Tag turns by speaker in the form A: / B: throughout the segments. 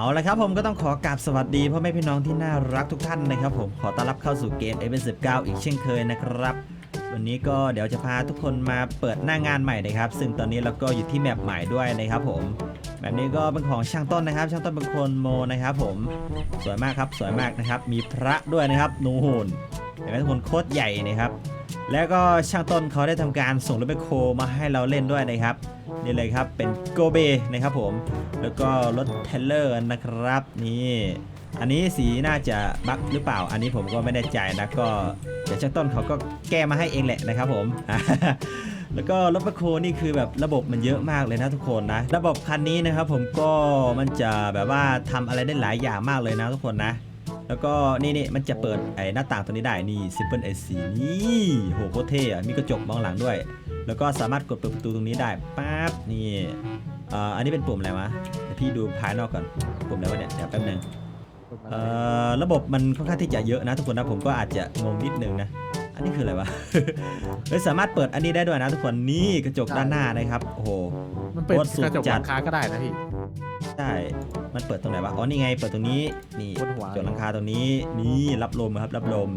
A: เอาละครับผมก็ต้องขอกราบสวัสดีพ่อแม่พี่น้องที่น่ารักทุกท่านนะครับผมขอต้อนรับเข้าสู่เกม f 1 9อีกเช่นเคยนะครับ วันนี้ก็เดี๋ยวจะพาทุกคนมาเปิดหน้างานใหม่นะครับ ซึ่งตอนนี้เราก็อยู่ที่แมปใหม่ด้วยนะครับผมแบบนี้ก็เป็นของช่างต้นนะครับ ช่างต้นเป็นคนโมนะครับผมสวยมากครับสวยมากนะครับ มีพระด้วยนะครับนูหูน เห็นไหมทุกคนโคตรใหญ่นะครับ แล้วก็ช่างต้นเขาได้ทำการส่งรถแบคโคมาให้เราเล่นด้วยนะครับนี่เลยครับเป็นโกเบนะครับผม แล้วก็รถเทลเลอร์นะครับนี่อันนี้สีน่าจะบั๊กหรือเปล่า อันนี้ผมก็ไม่แน่ใจนะก็เดี๋ยวช่างต้นเขาก็แก้มาให้เองแหละนะครับผมแล้วก็รถแบคโคนี่คือแบบระบบมันเยอะมากเลยนะทุกคนนะ ระบบคันนี้นะครับผมก็มันจะแบบว่าทำอะไรได้หลายอย่างมากเลยนะทุกคนนะ แล้วก็นี่นี่มันจะเปิดไอ้หน้าต่างตัวนี้ได้นี่ Simple AC นี่โหโคตรเท่อะมีกระจกมองหลังด้วย แล้วก็สามารถกดเปิดประตูตรงนี้ได้ปั๊บนี่อันนี้เป็นปุ่มอะไรวะพี่ดูภายนอกก่อนปุ่มอะไรวะเนี่ยเดี๋ยวแป๊บนึงระบบมันค่อนข้างที่จะเยอะนะทุกคนนะผมก็อาจจะงงนิดนึงนะ อันนี้คืออะไรวะเฮ้ยสามารถเปิดอันนี้ได้ด้วยนะทุกคนนี่กระจกด้านหน้านะครับโอ้โห
B: มันเป็น
A: รถสุด
B: กระจก
A: จั
B: ห
A: ด
B: ลังคาก็ได้นะพี่
A: ใช่ มันเปิดตรงไหนวะ อ๋อ นี่ไง เปิดตรงนี้ นี่
B: บนหัว
A: จดหลังคาตรงนี้ นี่ รับลมครับ รับลม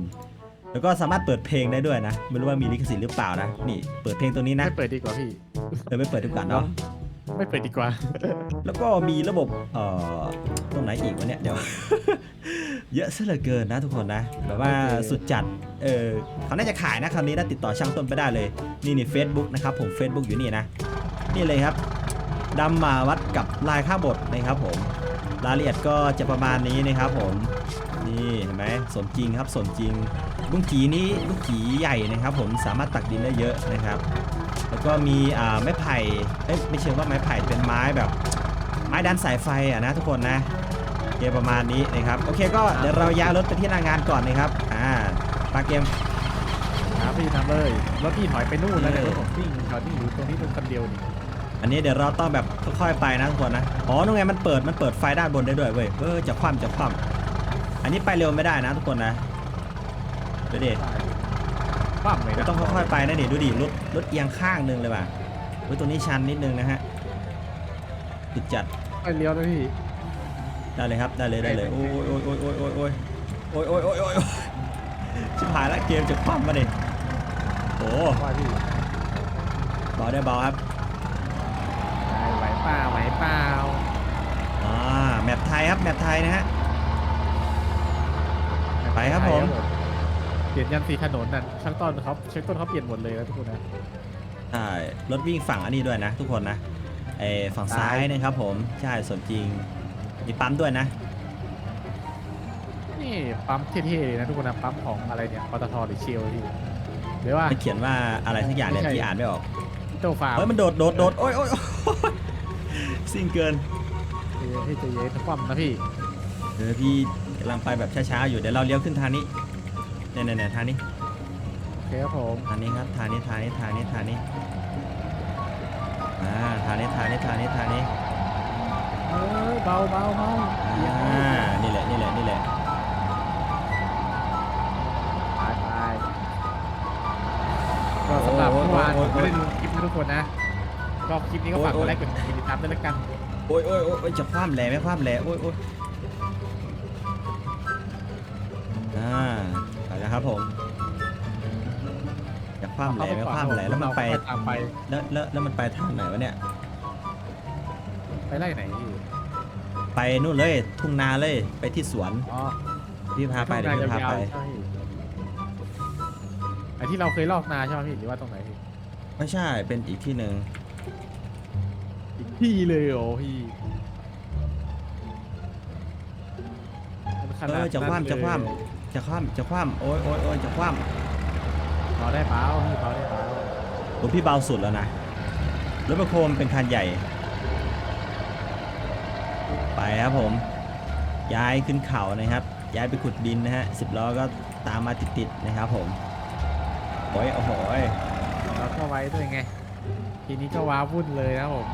A: แล้วก็สามารถเปิดเพลงได้ด้วยนะ ไม่รู้ว่ามีลิขสิทธิ์หรือเปล่านะ นี่ เปิดเพลงตัวนี้นะ
B: ไม่เปิดดีกว่าพี่
A: เดี๋ยวไม่เปิดดีกว่าเนาะ
B: ไม่เปิดดีกว่า
A: แล้วก็มีระบบ เอ่อ ตรงไหนอีกวะเนี่ย เดี๋ยว เยอะซะเหลือเกินนะทุกคนนะ แบบว่า
B: โอเค
A: สุดจัด เออเขาน่าจะขายนะคำนี้นะติดต่อช่างต้นไปได้เลย นี่นี่ Facebook นะครับผม Facebook อยู่นี่นะ นี่เลยครับดำมาวัดกับลายข้างบทนะครับผม รายละเอียดก็จะประมาณนี้นะครับผม นี่เห็นไหมสมจริงครับสมจริงลูกจีนี้ลูกจีใหญ่นะครับผมสามารถตักดินได้เยอะนะครับ แล้วก็มีอ่าไม้ไผ่เอ้ยไม่เชิงว่าไม้ไผ่เป็นไม้แบบ ไม้ดันสายไฟอะนะทุกคนนะโอเค ประมาณนี้นะครับโอเคก็เดี๋ยวเราย้ายรถไปที่หน้างานก่อนนะครับอ่าปาเกม
B: ครับพี่ทำเลยรถพี่ถอยไปนู่นแล้ว
A: เอ
B: เดี๋ยว
A: อ
B: รถผมวิ่งแถวนี้อยู่ตรงนี้เป็นคนเดียวนี่
A: อันนี้เดี๋ยวเราต้องแบบค่อยๆไปนะทุกคนนะอ๋อนู่นไงมันเปิดมันเปิดไฟด้านบนได้ด้วยเว้ยเออจะคว่ำจะคว่ำอันนี้ไปเร็วไม่ได้นะทุกคนนะดูดิ
B: คว่ำเลยนะ
A: ต้องค่อยๆไปนะดิดูดิรถรถเอียงข้างหนึงเลยว่ะเฮ้ยตัวนี้ชันนิดนึงนะฮะจุดจัด
B: ไปเลี้ยวนะพี่
A: ได้เลยครับได้เลยได้เลยโอ้ยโอ้ยโอ้ยโอ้ยโอ้ยโอ้ยโอ้ยโอ้ยโอ้ยโอ้ยโอ้ยชิบหายละเกมจะคว่ำมาดิโอ้
B: ว่าพี่
A: เบาได้เบาครับ
B: ได้ไหวเปล่าไหวเปล่า
A: อ่าแมปไทยครับแมปไทยนะฮะไปครับผม
B: เปลี่ยนยันสีถนนนั่นช่างต้นเขาช่างต้นเขาเปลี่ยนหมดเลยนะทุกคนนะ
A: ใช่รถวิ่งฝั่งอันนี้ด้วยนะ ทุกคนนะไอฝั่งซ้ายนะครับผมใช่สมจริง มีปั๊มด้วยนะ
B: นี่ปั๊มเท่ๆเลยนะทุกคนนะปั๊มของอะไรเนี่ยปตทหรือเชลพี่หรือว่า
A: มันเขียนว่าอะไรสักอย่างเนี่ย
B: ไม่ใช่
A: ที่อ่านไม่ออก
B: โตฟาร์ม
A: เฮ้ยมันโดดโดดโดดโอ้ยโอ้ยโอ้ยซิ่งเกิน
B: พี่จะเย็นคว่ำนะพี่
A: เดี๋ยวพี่กำลังไปแบบช้าๆอยู่เดี๋ยวเราเลี้ยวขึ้นทางนี้เนี่ยเนี่ยเนี่ยทางนี้
B: โอเคครับผม
A: ทางนี้ครับทางนี้ทางนี้ทางนี้ทางนี้อ่าทางนี้ทางนี้ทางนี้ทางนี้
B: เอเบาเบาเบา
A: อ่านี่แหละนี่แหละนี่แหละ
B: ตายตายก็สำหรับเมื่อวานผมไม่ได้ดูคลิปนะทุกคนนะก็คลิปนี้ก็ฝากกดไลค์กดติดตามด้วยล้วกัน
A: โอ้ยโอ้ยโอ้ยจะคว่ำแหล่ไม่คว่ำแหล่โอ้ยโอ้ยอ่าไปแล้วครับผมจะคว่ำแหล่ไม่คว่ำแหล่แล้วมันไป
B: ตามไป
A: แล้วแล้วแล้วมันไปทางไหนวะเนี่ย
B: ไปไล่ไหนพี่
A: ไปนู่นเลย ทุ่งนาเลยไปที่สวน
B: อ๋อ
A: พี่พาไปเดี๋ยวพี่พาไป
B: ใช่ไอที่เราเคยลอกนาใช่ไหมพี่หรือว่าตรงไหนพี่
A: ไม่ใช่เป็นอีกที่หนึ่ง
B: อีกที่เลยโอ้พี่มันข
A: เอ
B: นาด
A: อจะคว่ำจะคว่
B: นั้นเลยำ
A: จะคว่ำจะคว่ำโอ้ยโอ้ยโอ้ยจะคว่
B: เบาได้เปล่าพี่เบาได้เปล่าำ
A: ตัวพี่เบาสุดแล้วนะรถแมคโครมันเป็นคันใหญ่ไป ครับผมย้ายขึ้นเขานะครับ ย้ายไปขุดดินนะฮะสิบล้อก็ตามมาติดๆนะครับผมโอ้ยโอ้โหย
B: เราก็ไว้ด้วยไง ทีนี้ก็ว้าวุ่นเลยนะครับผม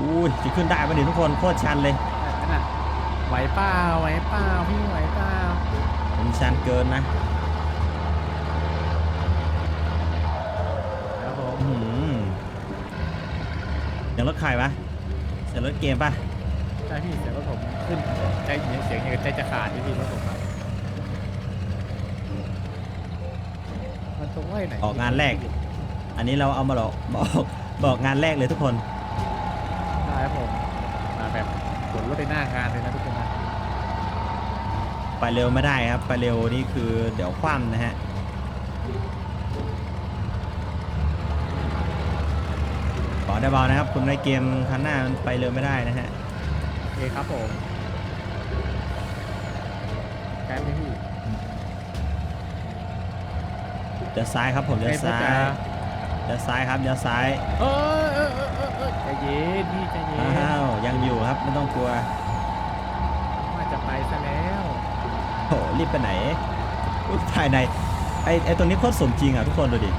A: อุ้ยจะขึ้นได้ปะเนี่ยทุกคนโคตรชันเลย
B: นั่นน่ะไหวเปล่าไหวเปล่าพี่ไหวเปล่า
A: มันชันเกินนะ
B: ครับผม
A: อื้อหืออย่างรถใครวะเสียงรถเกมป่ะ
B: ใช่พี่เสียงรถผมขึ้นใจเสียงอย่างกับใจจะขาดพี่พี่รถผมอะมันตรงไว้ไหน
A: ออกงานแรก อันนี้เราเอามาหลอกบอกบอกงานแรกเลยทุกคน
B: ใช่ครับผมมาแบบขนรถในหน้างานเลยนะทุกคนนะ
A: ไปเร็วไม่ได้ครับ ไปเร็วนี่คือเดี๋ยวคว่ำนะฮะ อได้เบานะครับ คุณในเกมคันหน้ามันไปเร็วไม่ได้นะฮะ
B: โอเคครับผมแกมพี่
A: เดี๋ยวซ้ายครับผมเดี๋ยวซ้ายเดี๋ยวซ้ายครับเดี๋ยวซ้าย
B: เออเออเออเออเออใจเย็นพี่ใจเย็น
A: อ้าวยังอยู่ครับไม่ต้องกลัว
B: ว่าจะไปซะแล้ว
A: โหรีบไปไหนอุ๊ยภายในไอไอตรงนี้โคตรสมจริงอะทุกคนดูดิ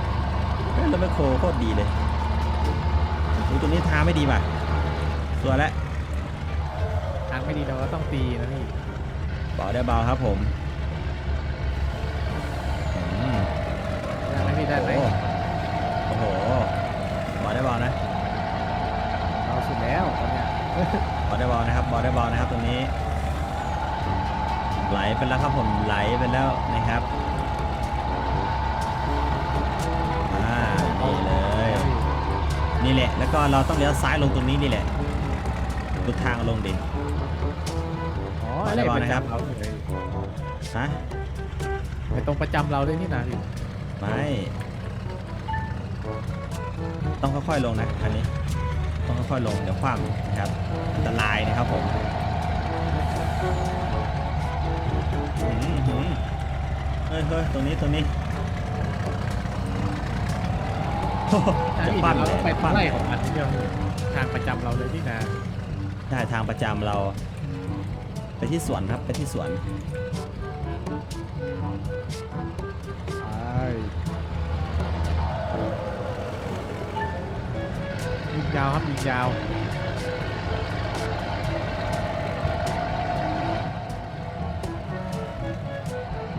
A: เฮ้ยรถแมคโครโคตรดีเลย ดูตรงนี้ทางไม่ดีป่ะตัวแล้ว
B: ทางไม่ดีเราก็ต้องตีนะพี่
A: บอกได้เบาครับผมอืม
B: ได้ไหมพี่ได้ไหม
A: โอ้โหบอกได้เบานะ
B: เราสุดแล้วตอนเนี้ย
A: บอกได้เบานะครับบอกได้เบานะครับตรงนี้ ไหลไปแล้วครับผมไหลไปแล้วนะครับ นี่แหละ แล้วก็เราต้องเลี้ยวซ้ายลงตรงนี้นี่แหละดูทางลงดิ
B: อ๋อ
A: ได้บอลนะครับ
B: เราเลย
A: ฮะ
B: ไปตรงประจำเราด้วยนี่นะพี่
A: ไม่ ต้องค่อยๆลงนะอันนี้ ต้องค่อยๆลงเดี๋ยวคว่ำนะครับอันตรายนะครับผมอื้อหือเฮ้ยเฮ้ยตรงนี้ตรงนี้โอ้โห
B: ใช่
A: จะ
B: พี่
A: คว่ำ
B: เรา
A: เล
B: ต้
A: ย
B: องไป
A: คว่ำ
B: ไล่
A: เลย
B: ของมันที่เดียวทางประจำเราเลยนี่นะ
A: ได้ทางประจำเรา ไปที่สวนครับไปที่สวน
B: ใช่ยิงยาวครับยิงยาว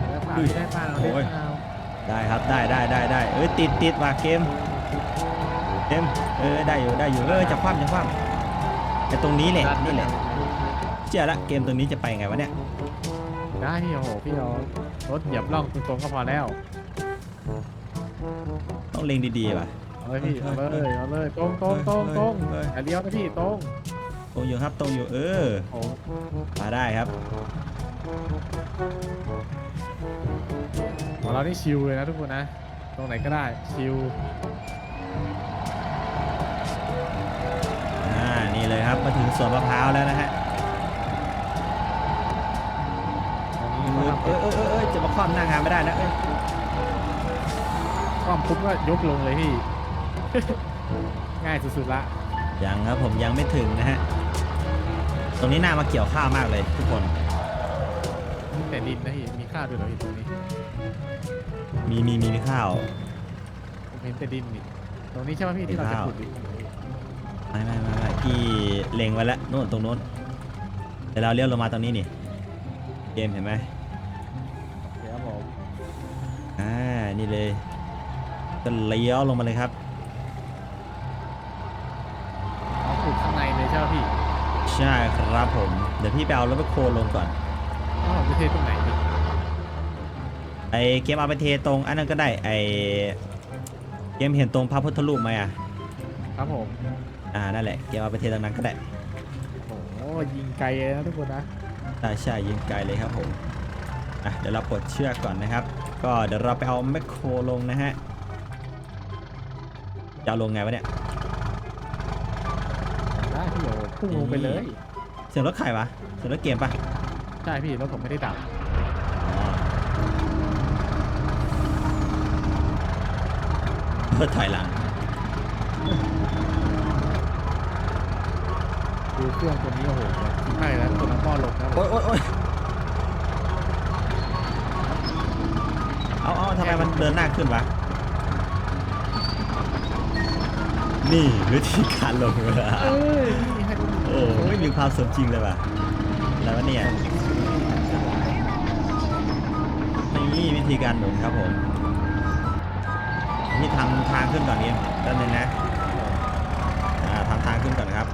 B: ได้เปล่าพี่ได้เปล่า
A: โอ้
B: ได้
A: ย
B: เปล่า
A: ได้ครับได้ได้ได้ได้เอ้ยติดติดว่ะเกม เกมเออได้อยู่ได้อยู่เออจะคว่ำจะคว่ำแต่ตรงนี้แหละนี่แหละเชื่อละเกมตรงนี้จะไปไงวะเนี่ย
B: ได้พี่โอ้โหพี่เอารถเหยียบล่องตรงๆก็พอแล้ว
A: ต้องเล็งดีๆว่ะ
B: เอาเลยพี่เอาเลยเอาเลยตรงตรงตรงตรง
A: เฮ้ย
B: อย่าเลี้ยวนะพี่ตรง
A: ตรงอยู่ครับตรงอยู่เออ
B: โอ้
A: มาได้ครับ
B: ของเรานี่ชิลเลยนะทุกคนนะ ตรงไหนก็ได้ชิล
A: เลยครับ มาถึงสวนมะพร้าวแล้วนะฮะ
B: ตรงนี้
A: เอ
B: เขา
A: อ
B: ทำ
A: เออเออเออจะมาคว่ำหน้างานไม่ได้นะเอ้ย
B: ความปุ๊บก็ยกลงเลยพี่ ง่ายสุดๆละ
A: ยังครับผมยังไม่ถึงนะฮะ ตรงนี้น่ามาเกี่ยวข้าวมากเลยทุกคน
B: มีแต่ดินนะพี่มีข้าวด้วยเหรอพี่ตรงนี้
A: มีมีมีมีข้าว
B: ผมเห็นแต่ดินนี่ตรงนี้ใช่ไหมพี่ที่เราจะขุดดิน
A: ไม่ไม่ไม่ไม่ พี่เล็งไว้แล้วโน่นตรงโน้นเดี๋ยวเราเลี้ยวลงมาตรงนี้นี่เกมเห็นไหม
B: เดี๋ยวผม
A: อ่านี่เลยก็เลี้ยวลงมาเลยครับ
B: เอาขุดข้างในเลยใช่ไหมพี่
A: ใช่ครับผมเดี๋ยวพี่ไปเอารถไปโคลนลงก่อน
B: อ้าวจะเทตรงไหนพี่
A: ไอเกมเอาไปเทตรงอันนั้นก็ได้ไอเกมเห็นตรงพระพุทธรูปไหมอะ
B: ครับผม
A: อ่านั่นแหละเกมเอาไปเทตรงนั้นก็ได้
B: โอ้โหยิงไกลเลยนะทุกคนนะ
A: ใช่ใช่ยิงไกลเลยครับผมอะเดี๋ยวเราปลดเชือกก่อนนะครับ ก็เดี๋ยวเราไปเอาแมคโครลงนะฮะจะเอาลงไงวะเนี่ย
B: ได้พี่โอ้พุ่งลงไปเลย
A: เสียงรถใครวะเสียงรถเกมปะ
B: ใช่พี่รถผมไม่ได้ดับ
A: อ๋อรถถอยหลัง
B: ดูเครื่องตัวนี้โอ้โหใช่แล้วตัวน้ำหม้อลงนะ
A: โอ๊ยโอ๊ยโอ๊ยเอาเอาทำไมมันเดินหน้าขึ้นวะ นี่วิธีการลงเรือ
B: เอ้ยนี่ให้ดู
A: โอ้ไม่มีความสมจริงเลยว่ะแล้ววะเนี่ยนี่วิธีการหนุนครับผมนี่ทำทางขึ้นก่อนนี้แป๊บนึงนะอ่าทำทางขึ้นก่อนครับ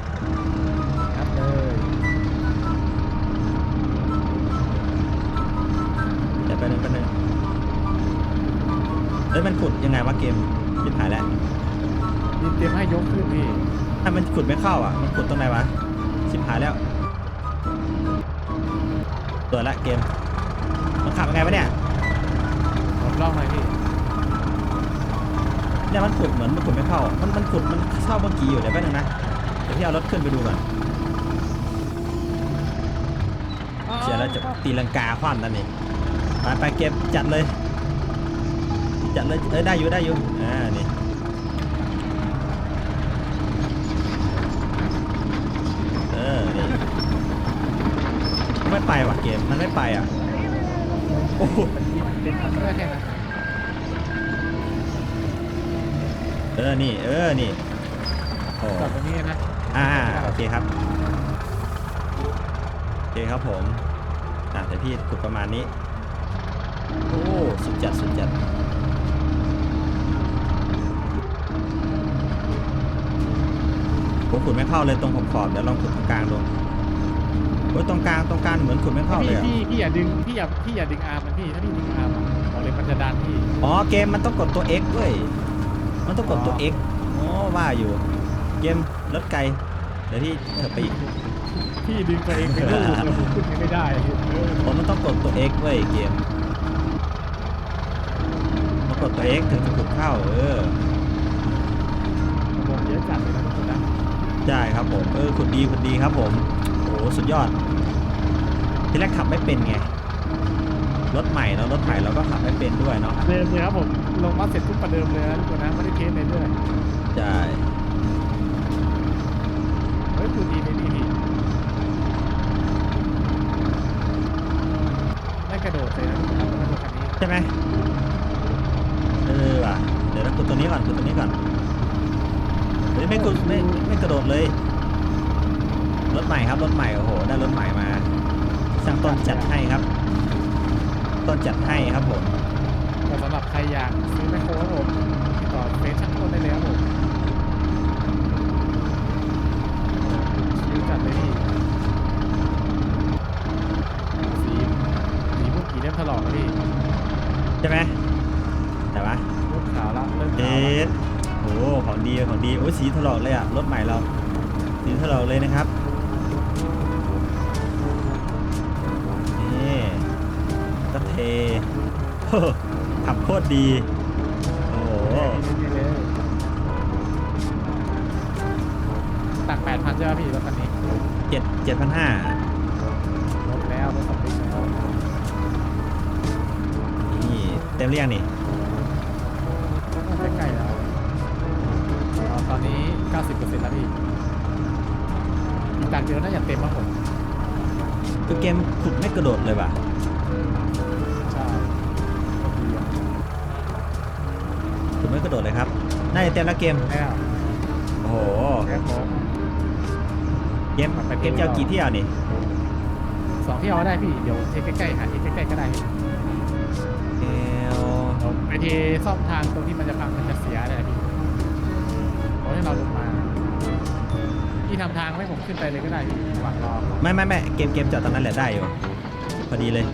A: เกมชิบหายแล้ว
B: ดินเตรียมให้ยกขึ้นพี่
A: ถ้ามันขุดไม่เข้าอะ มันขุดตรงไหนวะชิบหายแล้วตัวละเกม มันขับยังไงวะเนี่ย
B: ผมลองหน่อยพี่
A: เนี่ยมันขุดเหมือนมันขุดไม่เข้า มันมันขุดมันเข้าเมื่อกี้อยู่เดี๋ยวแป๊บนึงนะ เดี๋ยวพี่เอารถขึ้นไปดูก่อนเชียร์แล้วจะตีลังกาคว่ำนั่นนี่ไปไปเก็บจัดเลย จัดเลยเอ้ยได้อยู่ได้อยู่อ่านี่เออนี่ไม่ไปว่ะเกมมันไม่ไปอะโอ้โห
B: ดินทำได้แค่นั้น
A: เออนี่เออนี่โอ้
B: จอดตรงนี้นะ
A: อ่าโอเคครับโอเคครับผมอะแต่พี่ขุดประมาณนี้โอ้สุดจัดสุด ผมขุดไม่เข้าเลยตรงขอบขอบเดี๋ยวลองขุดตรงกลางดูโอ้ยตรงกลางตรงกลางเหมือนขุดไม่เข้าเลย
B: พี่
A: อะ
B: พี่พี่อย่าดึงพี่อย่าพี่อย่าดึงอาร์มันพี่ถ้าพี่ดึงอาร์มันบอกเลยมันจะดันพี่
A: อ๋อเกมมันต้องกดตัว X เว้ยมันต้องกดตัว X อ๋อว่าอยู่ เกมรถไกลเดี๋ยวพี่เธอไปอีก
B: พี่ดึงตัวเองไปลูกแล้วผมขึ้นไม่ได้เออ
A: ผมมันต้องกดตัว X เว้ยเกมมันกดตัว X ถึงจะขุดเข้าเออ ใช่ครับผม เออขุดดีขุดดีครับผมโอ้โหสุดยอด ทีแรกขับไม่เป็นไง รถใหม่เนาะรถใหม่เราก็ขับไม่เป็นด้วยเนาะ
B: เดิมเลยครับผม ลงมาเสร็จทุกประเดิมเลยนะทุกคนนะไม่ได้เทสเลยด้วย
A: ใช่
B: เฮ้ยคุณดีเลยนี่พี่ไม่กระโดดเลยนะทุกคนนะไม่กระโดดคันนี้
A: ใช่ไหมเออว่ะเดี๋ยวเราขุดตัวนี้ก่อนขุดตัวนี้ก่อนเฮ้ยไม่ขุดไม่ไม่กระโดดเลย รถใหม่ครับรถใหม่โอ้โหได้รถใหม่มาสร้างต้นจัดให้ครับ ต้นจัดให้ครับผม
B: แต่สำหรับใครอยากซื้อแมคโครครับผมติดต่อเฟซช่างต้นได้เลย ดี
A: โอ้โหนี่เล
B: ยตักแปดพันใช่ไหมพี่รถคันนี้
A: เจ็ดเจ็ดพันห้า
B: ลดแล้วลดสเปคแล้ว
A: นี่เต็มเรียงนี่
B: ใกล้ๆแล้วอ๋อตอนนี้ 90%แล้วพี่อีกจากเดียวน่าจะเต็มแล้วผม
A: คือเกมขุดไม่กระโดดเลยว่ะ ไม่กระโดดเลยครับ น่าจะเต็มแล้วเกม
B: แล้ว
A: โอ้โห
B: แล้วผม
A: เกมเกมจะเอากี่เที่ยวนี่
B: สองที่เอาได้พี่ เดี๋ยวเทใกล้ๆหาที่ใกล้ๆก็ได้พี่
A: เอล
B: เดี๋ยวไปเทซ่อมทางตรงที่มันจะพังมันจะเสียเลยพี่ขอให้เราลงมาพี่ทำทางให้ผมขึ้นไปเลยก็ได้พี่ระหว่างรอ
A: ไม่ไม่ไม่เกมเกมจอดตรงนั้นแหละได้อยู่ พอดีเลย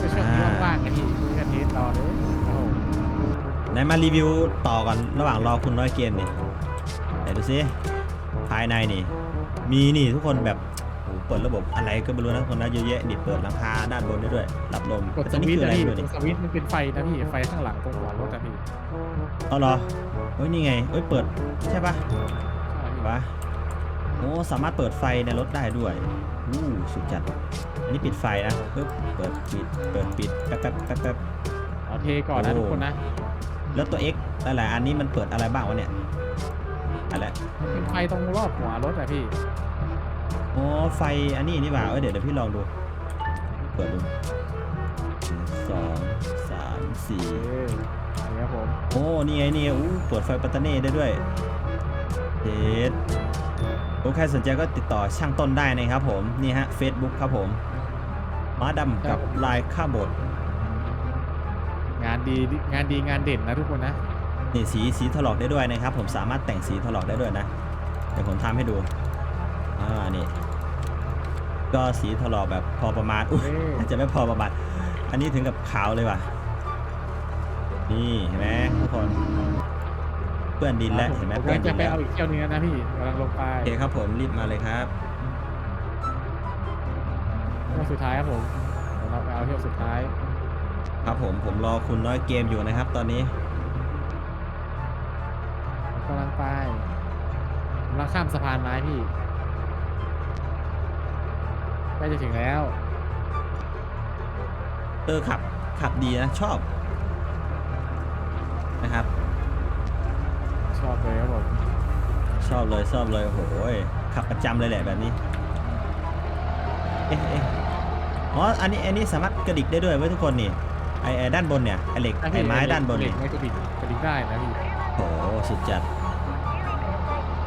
B: ก็ช่วงที่ว่างๆไงพี่พี่ก็เทสรอเลยโอ้โห
A: ไหนมารีวิวต่อก่อนระหว่างรอคุณน้อยเกมนี่ไหนดูซิภายในนี่ มีนี่ทุกคนแบบโอ้โหเปิดระบบอะไรก็ไม่รู้นะทุกคนนะเยอะแยะนี่เปิดหลังคาด้านบนได้ด้วยรับลม
B: กดส
A: ตัวนี้
B: วิตช์
A: คือ
B: นะ
A: อะไร
B: พี่
A: ด้วย
B: ก
A: นี่
B: ดสวิตช์มันเป็นไฟนะพี่ไฟข้างหลังตรงหัวรถอะพี่
A: เอาเหรอเฮ้ยนี่ไงเฮ้ยเปิดใช่ปะ
B: ใช่พี่
A: วะโอ้สามารถเปิดไฟในรถได้ด้วยอู้สุดจัดอันนี้ปิดไฟนะปึ๊บเปิดปิดเปิดปิดแป๊บแป๊บแป๊บแป๊บ
B: เอาเทก่อนนะ
A: โอ้
B: ทุกคนนะ
A: แล้วตัว X หลายๆอันนี้มันเปิดอะไรบ้างวะเนี่ยอะไร
B: มันเป็นไฟตรงรอบหัวรถอะพี่
A: โอ้ไฟอันนี้นี่หว่าเอ้ยเดี๋ยวเดี๋ยวพี่ลองดูเปิดดูหนึ่งสองสามสี่
B: เออนี่ครับผม
A: โอ้นี่ไงนี่ไงอู้เปิดไฟปัตตาเน่ได้ด้วยเด็ดโอ้ใครสนใจก็ติดต่อช่างต้นได้นะครับผมนี่ฮะ Facebook ครับผม ม้าดำกับลายข้าบด
B: งาน ดีงานดีงานเด่นนะทุกคนนะ
A: นี่สีสีถลอกได้ด้วยนะครับ ผมสามารถแต่งสีถลอกได้ด้วยนะ เดี๋ยวผมทำให้ดูอ่านี่ก็สีถลอกแบบพอประมาณอุ้ย
B: เอ้ย
A: อาจจะไม่พอประมาณอันนี้ถึงกับขาวเลยว่ะดนี่เห็นไหมทุกคนเปื้อนดินแล้วเห็นไหม
B: ผม
A: เปื้อนดิ
B: จะ
A: น
B: ไป
A: แล้ว
B: เอาอีกเที่ยวนึงแล้วนะพี่กำลังลงไป
A: โอเคครับผมรีบมาเลยครับ
B: เที่ยวสุดท้ายครับผมเดี๋ยวเราไปเอาเที่ยวสุดท้าย
A: ครับผมผมรอคุณน้อยเกมอยู่นะครับตอนนี้
B: ผมกำลังไปกำลังข้ามสะพานไม้พี่ใกล้จะถึงแล้ว
A: เออขับขับดีนะชอบนะครับ
B: ชอบเลยครับผม
A: ชอบเลยชอบเลยโอ้โหยขับประจำเลยแหละแบบนี้เอ๊ะเอ๊ะอ๋ออันนี้อันนี้สามารถกระดิกได้ด้วยเว้ยทุกคนนี่ ไอไอด้านบนเนี่ยไอเหล็ก
B: ถ้า
A: ไอ
B: พี่
A: ไม้ด้านบน
B: เหล็
A: นี่
B: กไม่กระดิกกระดิกได้นะพี่
A: โอ้โหสุดจัด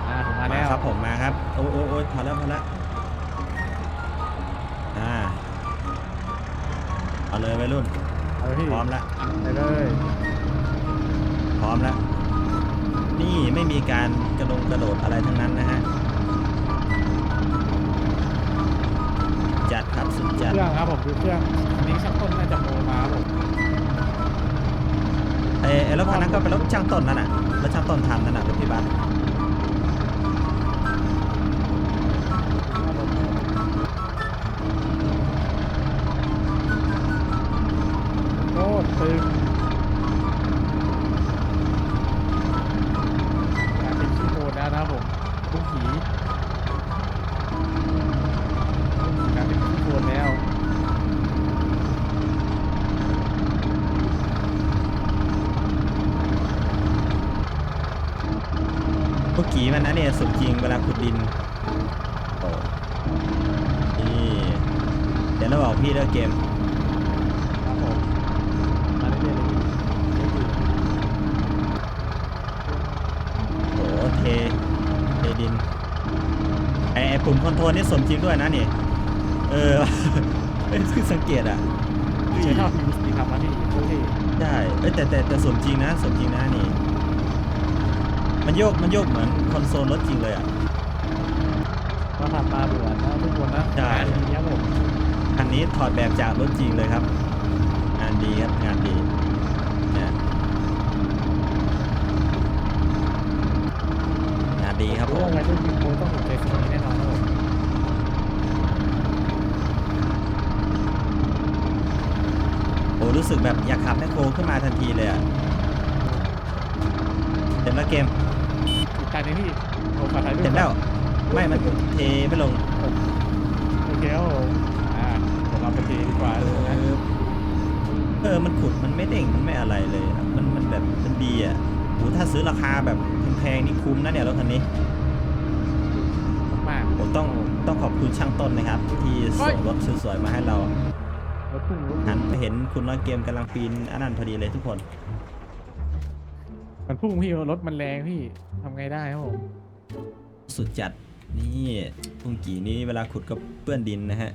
B: อ่าผมมา
A: มา
B: แล้ว
A: ครับผมมาครับ โอ้ยโอ้ยโอ้ยพอแล้วพอแล้วอ่าเอาเลยวัยรุ่น
B: เอาเลยพี่
A: พร้อมแล้ว
B: ไปเลย
A: พร้อมแล้วนี่ไม่มีการกระดงกระโดดอะไรทั้งนั้นนะฮะจัดครับสุด
B: เค
A: จัด
B: รื่องครับผมดูเครื่องอันนี้ช่างต้น ร
A: ถคันนั้นก็เป็นรถช่างต้นนั่นน่ะรถช่างต้นทำนั่นน่ะรถพี่บ้า
B: นโอ้
A: ตึง เขาบอกพี่เลิกเกม
B: ครับผมมาเรื่อยๆเลยพี่
A: โอเทเทดินไอไอปุ่มคอนโทรลนี่สมจริงด้วยนะนี่เออเอ้ยคือสังเกตอะ
B: ใช้ท่อ PVC ทำมาที่โอเค
A: ใช่เอ้ยแต่แต่แต่สมจริงนะสมจริงนะนี่ มันโยกมันโยกเหมือนคอนโซลรถจริงเลยอะ
B: ก็ทำมาเหมือนนะทุกคนนะ
A: ใช่
B: งานนี้ครับผม
A: คันนี้ถอดแบบจากรถจริงเลยครับ งานดีครับงานดีเนี่ยงานดีครับผ
B: รู้
A: ม
B: ว่าไงรุ่นยิงโมต้องถูกใจสิ่งนี้แน่นอนครับผม
A: โอ้รู้สึกแบบอยากขับแมคโครขึ้นมาทันทีเลยอะเต็มแล้วเกม
B: อีกการหนึงที่ผมขอถ่ายรูป
A: เต็มแล้ว ไม่มันเทไม่ลง
B: โอเคครับผมอ่าเดี๋ยวเราไปทีดีก ว่า
A: เอ
B: นะ
A: อเออมันขุดมันไม่เด้งมันไม่อะไรเลยอะมันมันแบบมันดีอะโหถ้าซื้อราคาแบบแพงๆนี่คุ้มนะเนี่ยรถคันนี้
B: มาก
A: ผมต้องต้องขอบคุณช่างต้นนะครับ ที่ส่งรถสวยๆมาให้เรา
B: รถพุ่งรถ
A: หันไปเห็นคุณน้อยเกมกำลังปีนอันนั้นพอดีเลยทุกคน
B: มันพุ่งพี่รถมันแรงพี่ทำไงได้ครับผม
A: สุดจัดนี่พุงกี่นี้เวลาขุดก็เปื้อนดินนะฮะ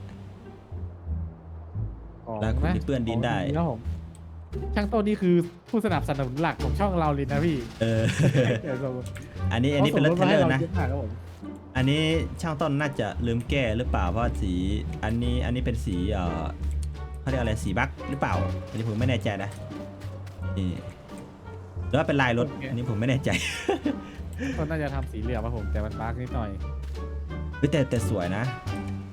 B: ของ
A: แล้วคุณที่เปื้อนดินได้
B: ของครับผมช่างต้นนี่คือผู้สนับสนุนหลักของช่องเราเลยนะพี่
A: เออ
B: เดี๋ยวเรา
A: อันนี้อันนี้เป็นรถเทรลเลอร์นะ
B: ขาส่งถมาให้าเยอมากครับผม
A: อันนี้ช่างต้นน่าจะลืมแก้หรือเปล่าเพราะสี อันนี้อันนี้เป็นสีเอ่อเขาเรียกอะไรสีบั๊กหรือเปล่า อันนี้ผมไม่แน่ใจนะนี่หรือว่าเป็นลายรถอันนี้ผมไม่แน่ใจ
B: ต้นน่าจะทำสีเหลืองครับผมแต่มันบาร์กนิดหน่อย
A: เฮ้ยแต่แต่สวยนะ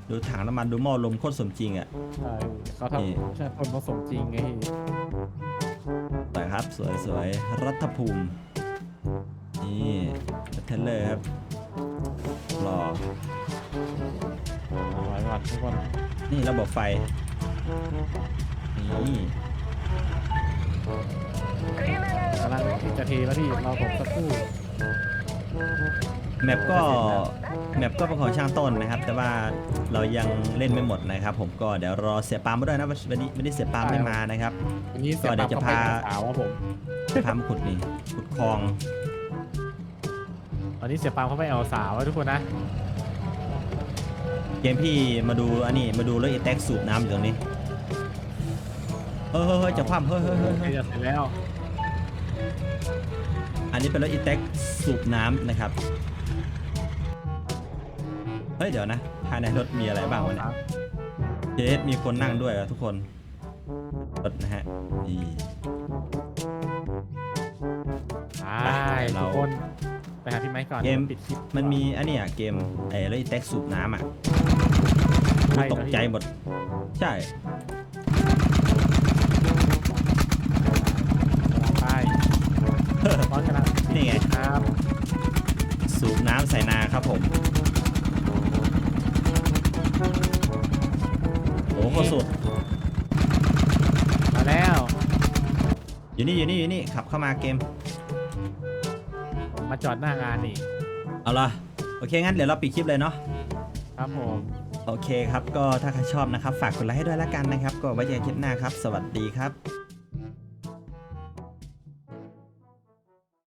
A: ดูถังน้ำมันดูหม้อลมโคตรสมจริงอะ
B: ใช่เขา
A: นี่
B: ทำช่างต้นเขาสมจริงไงพี่
A: สวยครับสวยสวยรัฐภูมิ นี่รถเทรลเลอร์ครับรอ
B: เอาไว้ก่อนทุกคน
A: นี่ระบบไฟ นี่
B: กำลังที่จะเทแล้วพี่รอผมสักครู่
A: แมปก็แมปก็เป็นของช่างต้นนะครับ แต่ว่าเรายังเล่นไม่หมดนะครับ ผมก็เดี๋ยวรอเสียปาล์มมาด้วยนะวันนี้วันนี้เสียปาล์มไม่มานะครับ
B: อันนี้เสีย
A: ก็เดี๋ยวจะ
B: ปั๊บ
A: พา
B: เข้ไปหสาวครับผม
A: จะพามาขุดนี่ขุดคลอง
B: ตอนนี้เสียปามเขาไปเอาสาวแล้วทุกคนนะ
A: เกมพี่มาดูอันนี้มาดูรถอีแท็กสูบน้ำอยู่ตรงนี้เฮ้ยเฮ้ยเฮ้ยจะคว่ำเฮ้ยเฮ้ยเฮ้ย
B: ใกล้
A: เฮ้ย
B: จะเสร็จแล้ว
A: อันนี้เป็นรถอีแท็กสูบน้ำนะครับ เฮ้ยเดี๋ยวนะ ภายในรถมีอะไรบ้างวะเนี่ยเจสมีคนนั่งด้วยอะทุกคนรถนะฮะนี่เรา
B: ทุกคนไปหาพี่ไม้ก่อน
A: เกม
B: ปิดคลิป
A: มันมีอันเนี้ยเกมไอ้แล้วไอ้แท็กสูบน้ำอะ
B: ใช่
A: ตกใจหมด ใช่
B: ไปร้อนกำลัง
A: นี่ไง
B: ครับ
A: สูบน้ำใส่นาครับผม โอ้โหโคตรสุด
B: มาแล้ว
A: อยู่นี่อยู่นี่อยู่นี่ขับเข้ามาเกม
B: ผมมาจอดหน้างานนี่
A: เอาละโอเคงั้นเดี๋ยวเราปิดคลิปเลยเนาะ
B: ครับผม
A: โอเคครับ ก็ถ้าใครชอบนะครับ ฝากกดไลค์ให้ด้วยละกันนะครับ ก็ไว้เจอกันคลิปหน้าครับ สวัสดีครับ